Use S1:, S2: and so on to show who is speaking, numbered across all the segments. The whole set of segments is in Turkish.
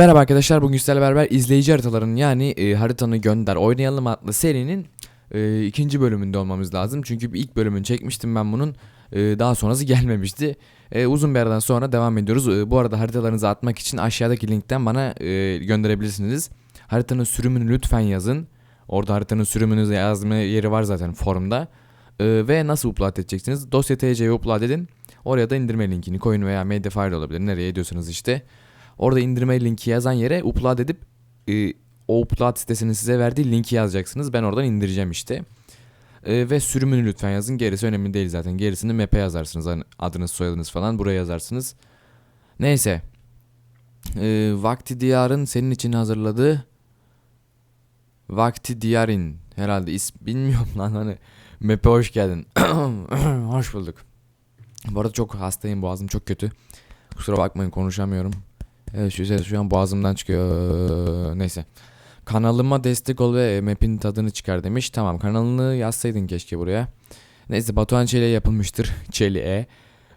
S1: Merhaba arkadaşlar bugün sizlerle beraber izleyici haritaların yani e, haritanı gönder oynayalım adlı serinin e, ikinci bölümünde olmamız lazım. Çünkü ilk bölümünü çekmiştim ben bunun e, daha sonrası gelmemişti. E, uzun bir aradan sonra devam ediyoruz. E, bu arada haritalarınızı atmak için aşağıdaki linkten bana e, gönderebilirsiniz. Haritanın sürümünü lütfen yazın. Orada haritanın sürümünü yazma yeri var zaten forumda. E, ve nasıl upload edeceksiniz? Dosya TC'ye upload edin. Oraya da indirme linkini koyun veya Mediafire olabilir. Nereye ediyorsanız işte. Orada indirme linki yazan yere upload edip e, o upload sitesinin size verdiği linki yazacaksınız. Ben oradan indireceğim işte. E, ve sürümünü lütfen yazın. Gerisi önemli değil zaten. Gerisini map'e yazarsınız. Hani adınız soyadınız falan buraya yazarsınız. Neyse. E, Vakti Diyar'ın senin için hazırladığı Vakti Diyar'in herhalde is bilmiyorum lan hani map'e hoş geldin. hoş bulduk. Bu arada çok hastayım boğazım çok kötü. Kusura bakmayın konuşamıyorum. Evet şu ses şu an boğazımdan çıkıyor. Neyse. Kanalıma destek ol ve map'in tadını çıkar demiş. Tamam kanalını yazsaydın keşke buraya. Neyse Batuhan Çelik'e yapılmıştır. Çelik'e.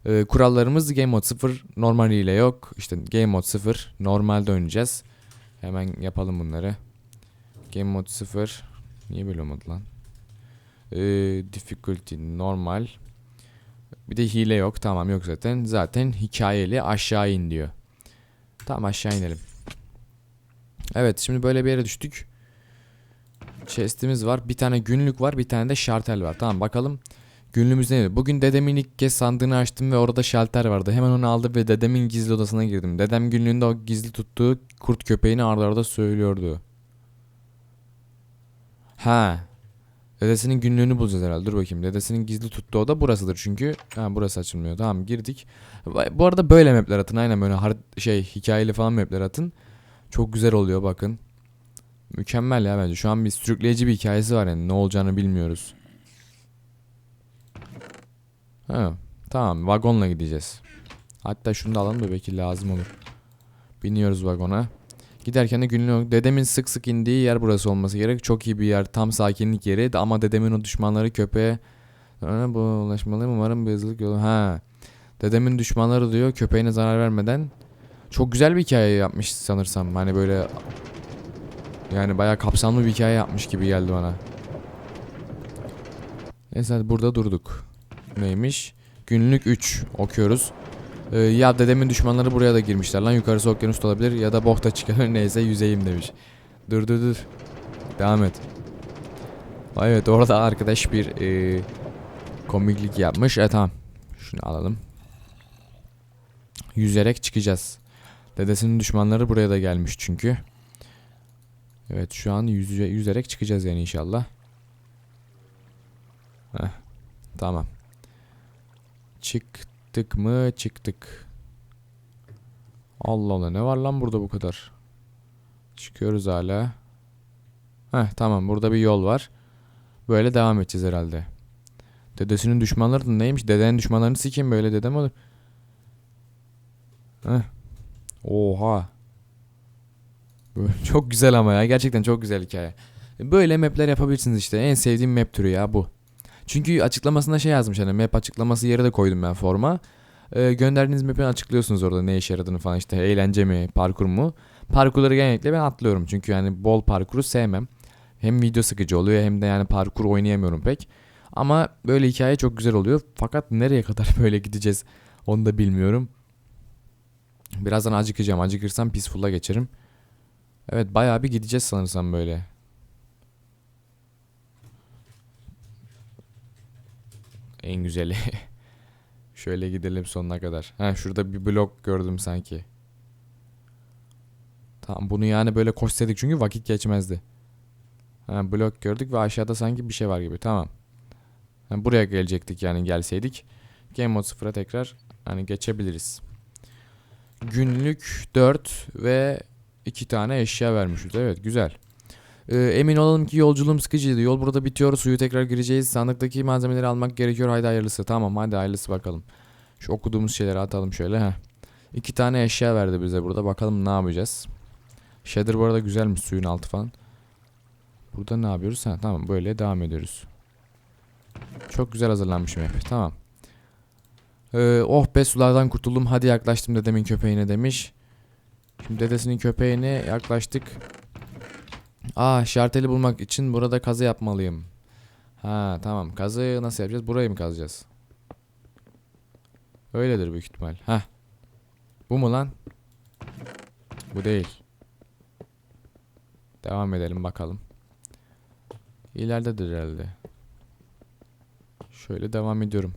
S1: Ee, kurallarımız Game Mode 0 normal ile yok. İşte Game Mode 0 normalde oynayacağız. Hemen yapalım bunları. Game Mode 0 Niye böyle olmadı lan? Ee, difficulty normal. Bir de hile yok. Tamam yok zaten. Zaten hikayeli aşağı in diyor. Tamam aşağı inelim. Evet şimdi böyle bir yere düştük. Chest'imiz var. Bir tane günlük var. Bir tane de şartel var. Tamam bakalım. Günlüğümüz ne? Bugün dedemin ilk kez sandığını açtım ve orada şalter vardı. Hemen onu aldım ve dedemin gizli odasına girdim. Dedem günlüğünde o gizli tuttuğu kurt köpeğini arda arda söylüyordu. Ha. Dedesinin günlüğünü bulacağız herhalde. Dur bakayım. Dedesinin gizli tuttuğu oda burasıdır çünkü. Ha burası açılmıyor. Tamam girdik. Bu arada böyle mapler atın. Aynen böyle şey hikayeli falan mapler atın. Çok güzel oluyor bakın. Mükemmel ya bence. Şu an bir sürükleyici bir hikayesi var yani. Ne olacağını bilmiyoruz. Ha, tamam vagonla gideceğiz. Hatta şunu da alalım da belki lazım olur. Biniyoruz vagona. Giderken de günlük dedemin sık sık indiği yer burası olması gerek. Çok iyi bir yer. Tam sakinlik yeri. Ama dedemin o düşmanları köpeğe bu ulaşmalıyım umarım bir hızlılık yolu. Ha. Dedemin düşmanları diyor köpeğine zarar vermeden. Çok güzel bir hikaye yapmış sanırsam. Hani böyle yani bayağı kapsamlı bir hikaye yapmış gibi geldi bana. Neyse burada durduk. Neymiş? Günlük 3 okuyoruz. Ee, ya dedemin düşmanları buraya da girmişler lan yukarısı okyanus olabilir ya da bokta çıkar neyse yüzeyim demiş. Dur dur dur. Devam et. Evet orada arkadaş bir e, komiklik yapmış. E tamam. Şunu alalım. Yüzerek çıkacağız. Dedesinin düşmanları buraya da gelmiş çünkü. Evet şu an yüz, yüzerek çıkacağız yani inşallah. Heh, tamam. Çıktık mı? Çıktık. Allah Allah ne var lan burada bu kadar? Çıkıyoruz hala. Heh tamam burada bir yol var. Böyle devam edeceğiz herhalde. Dedesinin düşmanları da neymiş? Dedenin düşmanlarını sikeyim böyle dedem olur. Heh. Oha. Böyle çok güzel ama ya. Gerçekten çok güzel hikaye. Böyle mapler yapabilirsiniz işte. En sevdiğim map türü ya bu. Çünkü açıklamasında şey yazmış hani map açıklaması yeri de koydum ben forma. Ee, gönderdiğiniz map'i açıklıyorsunuz orada ne işe yaradığını falan işte eğlence mi parkur mu. Parkurları genellikle ben atlıyorum çünkü yani bol parkuru sevmem. Hem video sıkıcı oluyor hem de yani parkur oynayamıyorum pek. Ama böyle hikaye çok güzel oluyor. Fakat nereye kadar böyle gideceğiz onu da bilmiyorum. Birazdan acıkacağım. Acıkırsam peaceful'a geçerim. Evet bayağı bir gideceğiz sanırsam böyle. En güzeli. Şöyle gidelim sonuna kadar. Ha şurada bir blok gördüm sanki. Tamam bunu yani böyle koşsaydık çünkü vakit geçmezdi. Ha blok gördük ve aşağıda sanki bir şey var gibi. Tamam. Ha, buraya gelecektik yani gelseydik. Game mode 0'a tekrar hani geçebiliriz. Günlük 4 ve 2 tane eşya vermişiz. Evet güzel. Ee, emin olalım ki yolculuğum sıkıcıydı. Yol burada bitiyor. Suyu tekrar gireceğiz. Sandıktaki malzemeleri almak gerekiyor. Haydi hayırlısı. Tamam hadi hayırlısı bakalım. Şu okuduğumuz şeyleri atalım şöyle. Heh. İki tane eşya verdi bize burada. Bakalım ne yapacağız. Shader bu arada güzelmiş suyun altı falan. Burada ne yapıyoruz? Ha, tamam böyle devam ediyoruz. Çok güzel hazırlanmış map. Tamam. Ee, oh be sulardan kurtuldum. Hadi yaklaştım dedemin köpeğine demiş. Şimdi dedesinin köpeğine yaklaştık. Aa şarteli bulmak için burada kazı yapmalıyım. Ha tamam kazı nasıl yapacağız? Burayı mı kazacağız? Öyledir büyük ihtimal. Ha. Bu mu lan? Bu değil. Devam edelim bakalım. İleridedir herhalde. Şöyle devam ediyorum.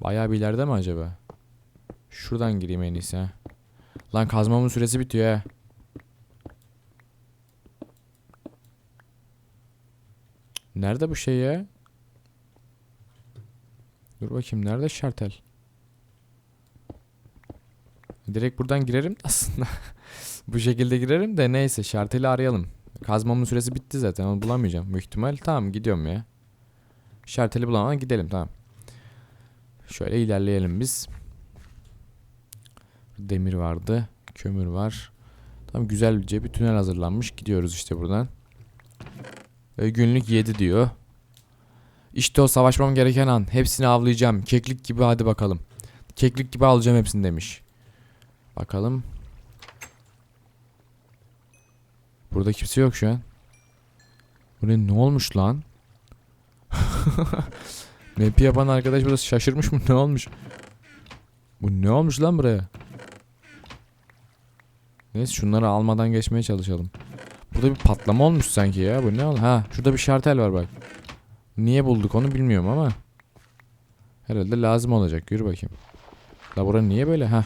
S1: Bayağı bir ileride mi acaba? Şuradan gireyim en iyisi ha. Lan kazmamın süresi bitiyor ha. Nerede bu şey ya? Dur bakayım nerede şartel? Direkt buradan girerim aslında. bu şekilde girerim de neyse şarteli arayalım. Kazmamın süresi bitti zaten onu bulamayacağım büyük ihtimal. Tamam gidiyorum ya. Şarteli bulamadan gidelim tamam. Şöyle ilerleyelim biz. Demir vardı. Kömür var. Tam güzelce bir tünel hazırlanmış. Gidiyoruz işte buradan. Ve günlük 7 diyor. İşte o savaşmam gereken an. Hepsini avlayacağım. Keklik gibi hadi bakalım. Keklik gibi alacağım hepsini demiş. Bakalım. Burada kimse yok şu an. Bu ne, olmuş lan? Map'i yapan arkadaş burada şaşırmış mı? Ne olmuş? Bu ne olmuş lan buraya? Neyse şunları almadan geçmeye çalışalım. Burada bir patlama olmuş sanki ya. Bu ne oldu? Ha şurada bir şartel var bak. Niye bulduk onu bilmiyorum ama. Herhalde lazım olacak. Yürü bakayım. La bura niye böyle? Ha.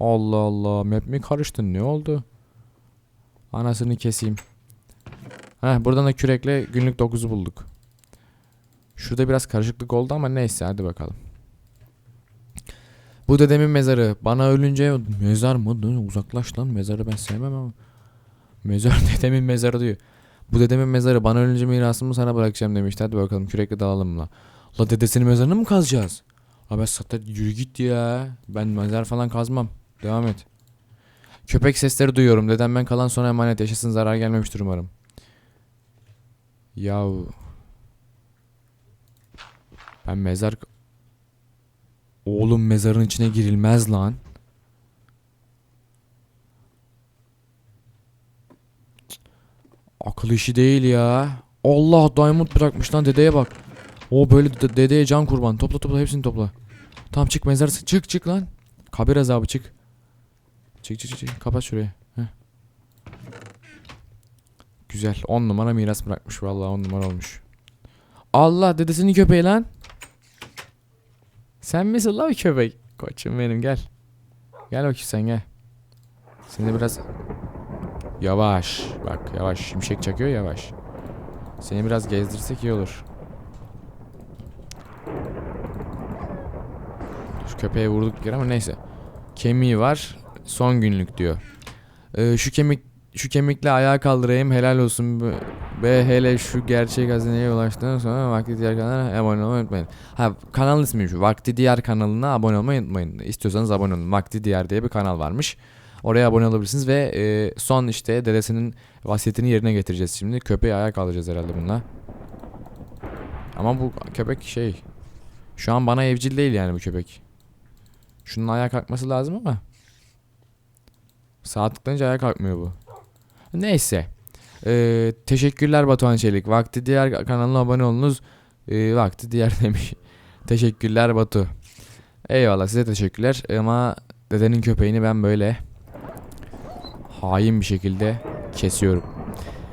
S1: Allah Allah. Map mi karıştı? Ne oldu? Anasını keseyim. Ha buradan da kürekle günlük 9'u bulduk. Şurada biraz karışıklık oldu ama neyse hadi bakalım. Bu dedemin mezarı. Bana ölünce mezar mı? Uzaklaş lan mezarı ben sevmem ama. Mezar dedemin mezarı diyor. Bu dedemin mezarı bana ölünce mirasımı sana bırakacağım demişti. Hadi bakalım kürekle dalalım la. La dedesinin mezarını mı kazacağız? Abi satar yürü git ya. Ben mezar falan kazmam. Devam et. Köpek sesleri duyuyorum. Dedemden kalan son emanet yaşasın zarar gelmemiştir umarım. Yahu. Ben mezar... Oğlum mezarın içine girilmez lan. Akıl işi değil ya. Allah diamond bırakmış lan dedeye bak. O böyle de- dedeye can kurban. Topla topla hepsini topla. Tam çık mezar çık çık lan. Kabir azabı. Çık çık çık, çık. Kapat şurayı. Heh. Güzel. 10 numara miras bırakmış vallahi 10 numara olmuş. Allah dedesinin köpeği lan. Sen misin la köpek? Koçum benim gel. Gel bakayım sen gel. Seni biraz yavaş bak yavaş şimşek çakıyor yavaş. Seni biraz gezdirsek iyi olur. Şu köpeğe vurduk bir kere ama neyse. Kemiği var. Son günlük diyor. Ee, şu kemik şu kemikle ayağa kaldırayım helal olsun ve hele şu gerçek hazineye ulaştıktan sonra vakti diğer kanala abone olmayı unutmayın. Ha kanal ismi şu. Vakti diğer kanalına abone olmayı unutmayın. İstiyorsanız abone olun. Vakti diğer diye bir kanal varmış. Oraya abone olabilirsiniz ve e, son işte dedesinin vasiyetini yerine getireceğiz şimdi. Köpeği ayağa kaldıracağız herhalde bununla. Ama bu köpek şey. Şu an bana evcil değil yani bu köpek. Şunun ayağa kalkması lazım ama. Sağ tıklayınca ayağa kalkmıyor bu. Neyse. Ee, teşekkürler Batuhan Çelik. Vakti diğer kanalına abone olunuz. Ee, vakti diğer demiş. teşekkürler Batu. Eyvallah size teşekkürler. Ama dedenin köpeğini ben böyle hain bir şekilde kesiyorum.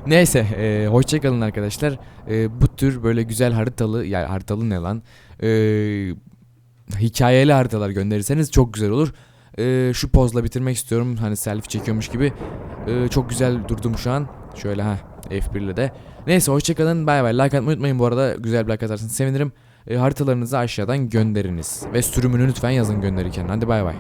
S1: Neyse, e, hoşçakalın arkadaşlar. E, bu tür böyle güzel haritalı, yani haritalı ne lan? E, hikayeli haritalar gönderirseniz çok güzel olur. E, şu pozla bitirmek istiyorum. Hani selfie çekiyormuş gibi. E, çok güzel durdum şu an. Şöyle ha F1 ile de. Neyse hoşçakalın. Bay bay. Like atmayı unutmayın bu arada. Güzel bir like atarsanız sevinirim. E, haritalarınızı aşağıdan gönderiniz. Ve sürümünü lütfen yazın gönderirken. Hadi bay bay.